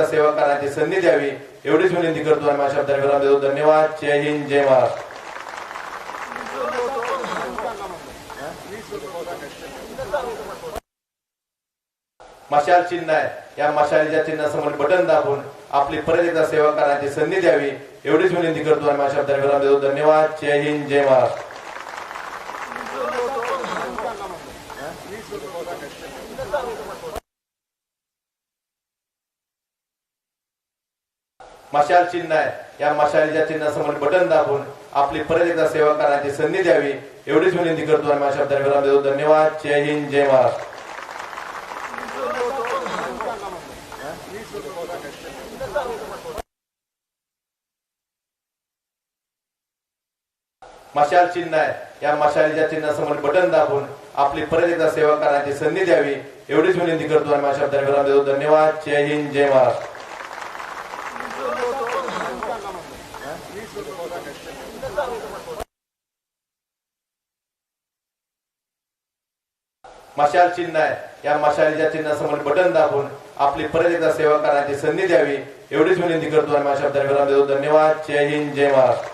एकदा सेवा करण्याची संधी द्यावी एवढीच विनंती करतो आणि माझ्या शब्दाला देतो धन्यवाद. जय हिंद जय महाराष्ट्र. मशाल चिन्ह आहे. या मशालीच्या चिन्हासमोर बटन दाबून आपली परत एकदा सेवा करण्याची संधी द्यावी एवढीच विनंती करतो आणि माझ्या शब्दाला देतो धन्यवाद. जय हिंद जय महाराष्ट्र. मशाल चिन्ह आहे. या मशालीच्या चिन्हासमोर बटन दाबून आपली परत एकदा सेवा करण्याची संधी द्यावी एवढीच विनंती करतो आणि माझ्या शब्दाला देतो. धन्यवाद. जय हिंद जय महाराष्ट्र. मशाल चिन्ह आहे. या मशालीच्या चिन्हासमोर बटन दाबून आपली परत एकदा सेवा करण्याची संधी द्यावी एवढीच विनंती करतो आणि माझ्या शब्दाला देतो. धन्यवाद. जय हिंद जय महाराष्ट्र. मशाल चिन्ह आहे. या मशालीच्या चिन्हासमोर बटन दाबून आपली परत एकदा सेवा करण्याची संधी द्यावी एवढीच विनंती करतो आणि माझ्या शब्दाला देतो. धन्यवाद. जय हिंद जय महाराष्ट्र.